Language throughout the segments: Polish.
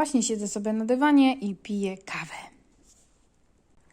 Właśnie siedzę sobie na dywanie i piję kawę.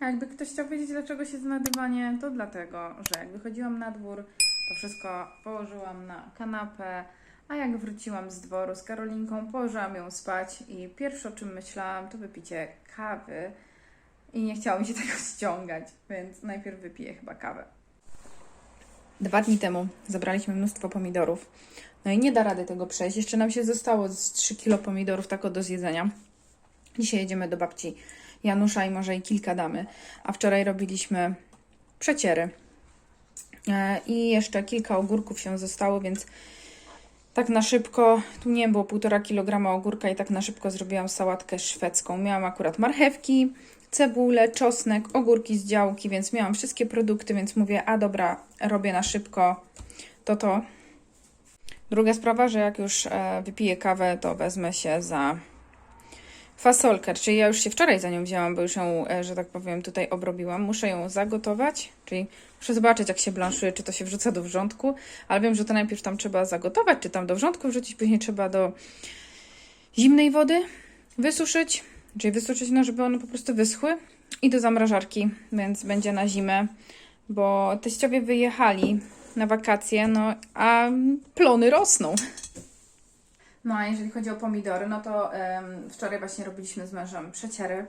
A jakby ktoś chciał wiedzieć, dlaczego siedzę na dywanie, to dlatego, że jak wychodziłam na dwór, to wszystko położyłam na kanapę, a jak wróciłam z dworu z Karolinką, położyłam ją spać i pierwsze o czym myślałam, to wypicie kawy i nie chciało mi się tego ściągać, więc najpierw wypiję chyba kawę. Dwa dni temu zabraliśmy mnóstwo pomidorów. No i nie da rady tego przejść. Jeszcze nam się zostało z 3 kilo pomidorów tako do zjedzenia. Dzisiaj jedziemy do babci Janusza i może i kilka damy. A wczoraj robiliśmy przeciery. E, I jeszcze kilka ogórków się zostało, więc tak na szybko, tu nie było półtora kilograma ogórka i tak na szybko zrobiłam sałatkę szwedzką. Miałam akurat marchewki, cebulę, czosnek, ogórki z działki, więc miałam wszystkie produkty, więc mówię, a dobra, robię na szybko to to. Druga sprawa, że jak już e, wypiję kawę, to wezmę się za fasolkę, czyli ja już się wczoraj za nią wzięłam, bo już ją, e, że tak powiem, tutaj obrobiłam. Muszę ją zagotować, czyli muszę zobaczyć, jak się blanszuje, czy to się wrzuca do wrzątku, ale wiem, że to najpierw tam trzeba zagotować, czy tam do wrzątku wrzucić, później trzeba do zimnej wody wysuszyć, czyli wysuszyć, no żeby one po prostu wyschły i do zamrażarki, więc będzie na zimę, bo teściowie wyjechali na wakacje, no a plony rosną. No a jeżeli chodzi o pomidory, no to em, wczoraj właśnie robiliśmy z mężem przeciery.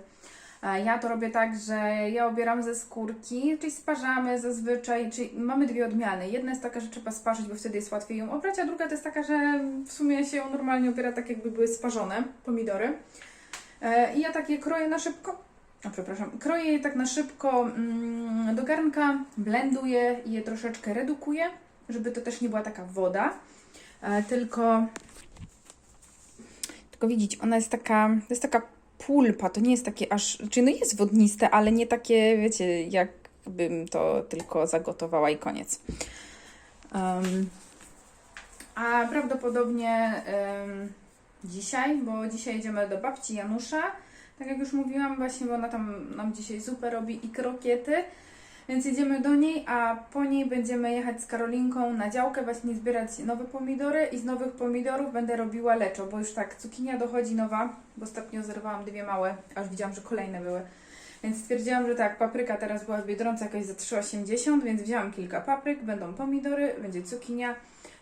Ja to robię tak, że ja obieram ze skórki, czyli sparzamy zazwyczaj, czyli mamy dwie odmiany. Jedna jest taka, że trzeba sparzyć, bo wtedy jest łatwiej ją obrać, a druga to jest taka, że w sumie się ją normalnie obiera tak, jakby były sparzone pomidory. E, I ja takie kroję na szybko. O, przepraszam. Kroję je tak na szybko mm, do garnka, blenduję je troszeczkę redukuję, żeby to też nie była taka woda, e, tylko tylko widzieć, ona jest taka, to jest taka pulpa, to nie jest takie aż, czy no jest wodniste, ale nie takie, wiecie, jakbym to tylko zagotowała i koniec. Em, a prawdopodobnie em, dzisiaj, bo dzisiaj jedziemy do babci Janusza, tak jak już mówiłam właśnie, bo ona tam nam dzisiaj zupę robi i krokiety, więc jedziemy do niej, a po niej będziemy jechać z Karolinką na działkę, właśnie zbierać nowe pomidory i z nowych pomidorów będę robiła leczo, bo już tak, cukinia dochodzi nowa, bo ostatnio zerwałam dwie małe, aż widziałam, że kolejne były. Więc stwierdziłam, że tak, papryka teraz była w Biedronce jakoś za 3,80, więc wzięłam kilka papryk, będą pomidory, będzie cukinia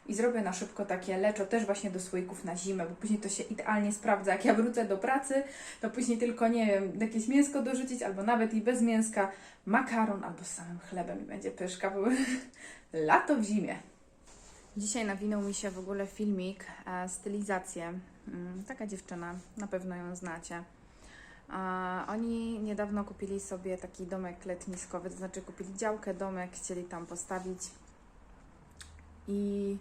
i zrobię na szybko takie leczo też właśnie do słoików na zimę, bo później to się idealnie sprawdza. Jak ja wrócę do pracy, to później tylko, nie wiem, jakieś mięsko dorzucić, albo nawet i bez mięska, makaron albo z samym chlebem i będzie pyszka, bo lato w zimie. Dzisiaj nawinął mi się w ogóle filmik, e, stylizację. Mm, taka dziewczyna, na pewno ją znacie. A oni niedawno kupili sobie taki domek letniskowy, to znaczy kupili działkę, domek, chcieli tam postawić. I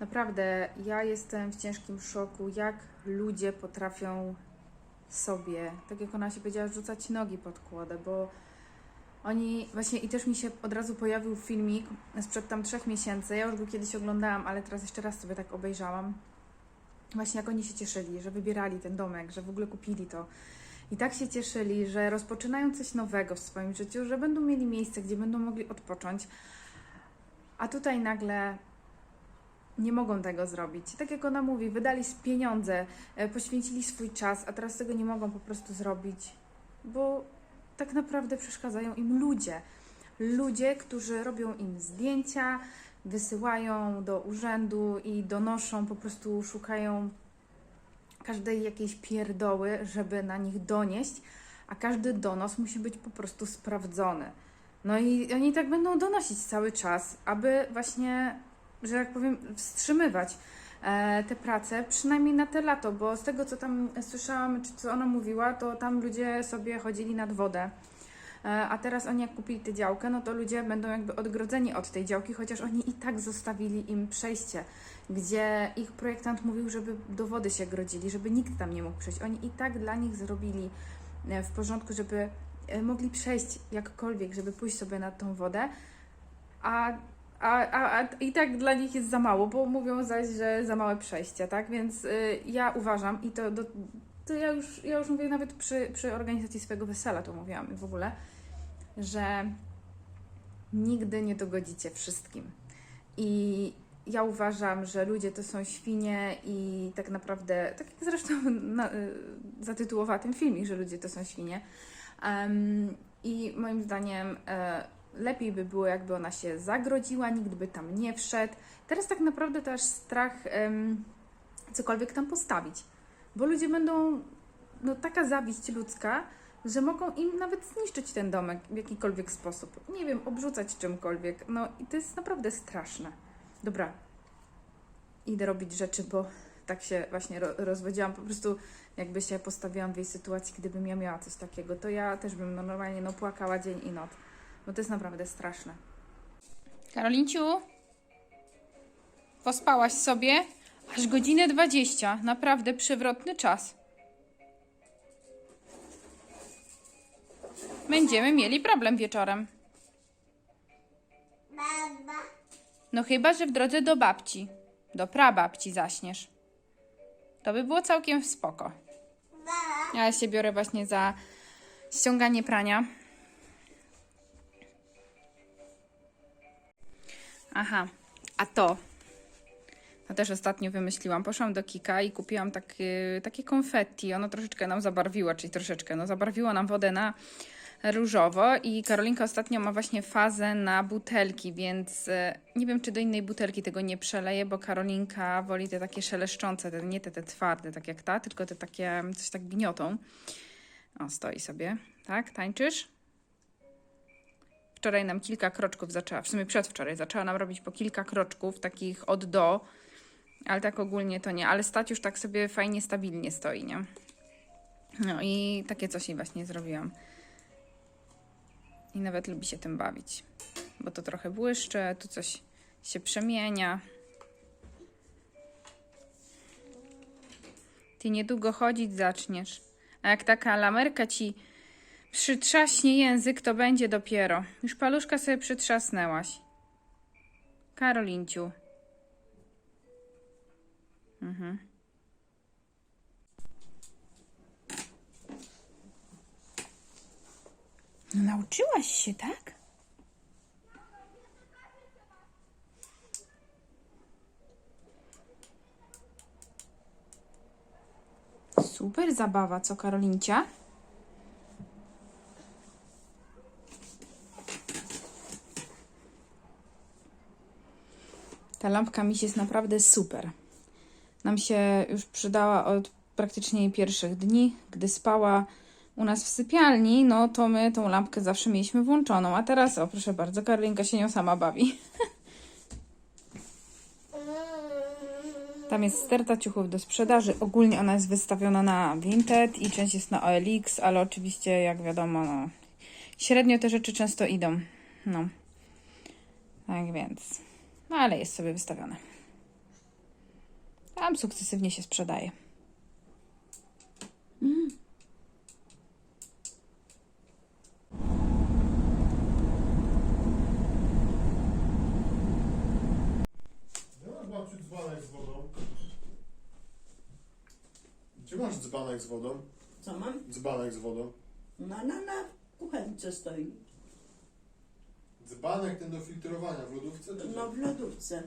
naprawdę ja jestem w ciężkim szoku, jak ludzie potrafią sobie, tak jak ona się powiedziała, rzucać nogi pod kłodę, bo oni właśnie i też mi się od razu pojawił filmik sprzed tam trzech miesięcy. Ja już go kiedyś oglądałam, ale teraz jeszcze raz sobie tak obejrzałam. Właśnie jak oni się cieszyli, że wybierali ten domek, że w ogóle kupili to. I tak się cieszyli, że rozpoczynają coś nowego w swoim życiu, że będą mieli miejsce, gdzie będą mogli odpocząć. A tutaj nagle nie mogą tego zrobić. Tak jak ona mówi, wydali pieniądze, e, poświęcili swój czas, a teraz tego nie mogą po prostu zrobić, bo tak naprawdę przeszkadzają im ludzie. Ludzie, którzy robią im zdjęcia, wysyłają do urzędu i donoszą, po prostu szukają każdej jakiejś pierdoły, żeby na nich donieść, a każdy donos musi być po prostu sprawdzony. No i oni tak będą donosić cały czas, aby właśnie, że tak powiem, wstrzymywać e, te prace, przynajmniej na te lato, bo z tego co tam słyszałam, czy co ona mówiła, to tam ludzie sobie chodzili nad wodę. E, A teraz oni jak kupili tę działkę, no to ludzie będą jakby odgrodzeni od tej działki, chociaż oni i tak zostawili im przejście, gdzie ich projektant mówił, żeby do wody się grodzili, żeby nikt tam nie mógł przejść. Oni i tak dla nich zrobili e, w porządku, żeby mogli przejść jakkolwiek, żeby pójść sobie nad tą wodę, a, a, a, a i tak dla nich jest za mało, bo mówią zaś, że za małe przejście, tak? Więc y, ja uważam i to, do, to ja, już, ja już mówię nawet przy, przy organizacji swojego wesela, to mówiłam w ogóle, że nigdy nie dogodzicie wszystkim. I ja uważam, że ludzie to są świnie i tak naprawdę, tak jak zresztą na, y, zatytułowała ten filmik, że ludzie to są świnie. Em, I moim zdaniem e, lepiej by było, jakby ona się zagrodziła, nikt by tam nie wszedł. Teraz tak naprawdę to aż strach em, cokolwiek tam postawić, bo ludzie będą, no taka zawiść ludzka, że mogą im nawet zniszczyć ten domek w jakikolwiek sposób. Nie wiem, obrzucać czymkolwiek. No i to jest naprawdę straszne. Dobra, idę robić rzeczy, bo tak się właśnie ro- rozwodziłam. Po prostu jakby się postawiłam w jej sytuacji, gdybym ja miała coś takiego, to ja też bym no, normalnie no, płakała dzień i noc. Bo to jest naprawdę straszne. Karolinciu? Pospałaś sobie? Aż godzinę 20. Naprawdę przewrotny czas. Będziemy mieli problem wieczorem. Baba, No chyba, że w drodze do babci. Do prababci zaśniesz. To by było całkiem spoko. baba, Ja się biorę właśnie za ściąganie prania. Aha, a to. To też ostatnio wymyśliłam. Poszłam do Kika i kupiłam takie, takie konfetti. Ono troszeczkę nam zabarwiło, czyli troszeczkę, no zabarwiło nam wodę na różowo i Karolinka ostatnio ma właśnie fazę na butelki, więc e, nie wiem, czy do innej butelki tego nie przeleję, bo Karolinka woli te takie szeleszczące, te, nie te, te twarde, tak jak ta, tylko te takie, coś tak gniotą. O, stoi sobie, tak? Tańczysz? Wczoraj nam kilka kroczków zaczęła, w sumie przedwczoraj zaczęła nam robić po kilka kroczków, takich od do, ale tak ogólnie to nie, ale stać już tak sobie fajnie, stabilnie stoi, nie? No i takie coś jej właśnie zrobiłam. I nawet lubi się tym bawić, bo to trochę błyszczy, tu coś się przemienia. Ty niedługo chodzić zaczniesz. A jak taka lamerka ci przytrzaśnie język, to będzie dopiero. Już paluszka sobie przytrzasnęłaś. Karolinciu. Mhm. No nauczyłaś się, tak? Super zabawa, co Karolincia? Ta lampka mi jest naprawdę super. Nam się już przydała od praktycznie pierwszych dni, gdy spała u nas w sypialni, no to my tą lampkę zawsze mieliśmy włączoną. A teraz, o proszę bardzo, Karolinka się nią sama bawi. Tam jest sterta ciuchów do sprzedaży. Ogólnie ona jest wystawiona na Vinted i część jest na OLX, ale oczywiście, jak wiadomo, no, średnio te rzeczy często idą. No. Tak więc. No ale jest sobie wystawione. Tam sukcesywnie się sprzedaje. Gdzie masz babciu dzbanek z wodą? Gdzie masz dzbanek z wodą? Co mam? Dzbanek z wodą. No, no, na kuchence stoi. Dzbanek ten do filtrowania w lodówce czy No w lodówce.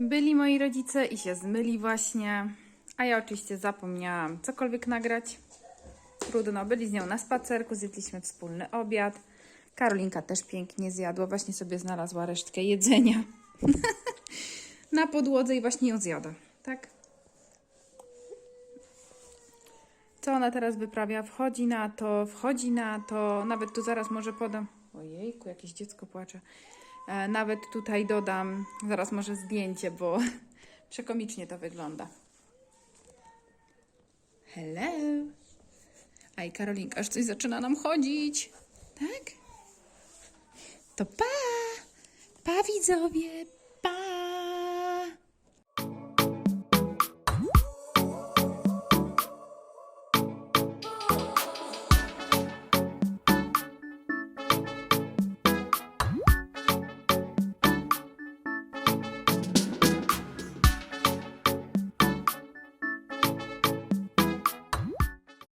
Byli moi rodzice i się zmyli właśnie, a ja oczywiście zapomniałam cokolwiek nagrać. Trudno, byli z nią na spacerku, zjedliśmy wspólny obiad. Karolinka też pięknie zjadła, właśnie sobie znalazła resztkę jedzenia na podłodze i właśnie ją zjada, tak? Co ona teraz wyprawia? Wchodzi na to, wchodzi na to, nawet tu zaraz może podam. Ojejku, jakieś dziecko płacze. E, Nawet tutaj dodam zaraz może zdjęcie, bo przekomicznie to wygląda. Hello. A i Karolinka aż coś zaczyna nam chodzić. Tak? To pa! Pa widzowie! Pa!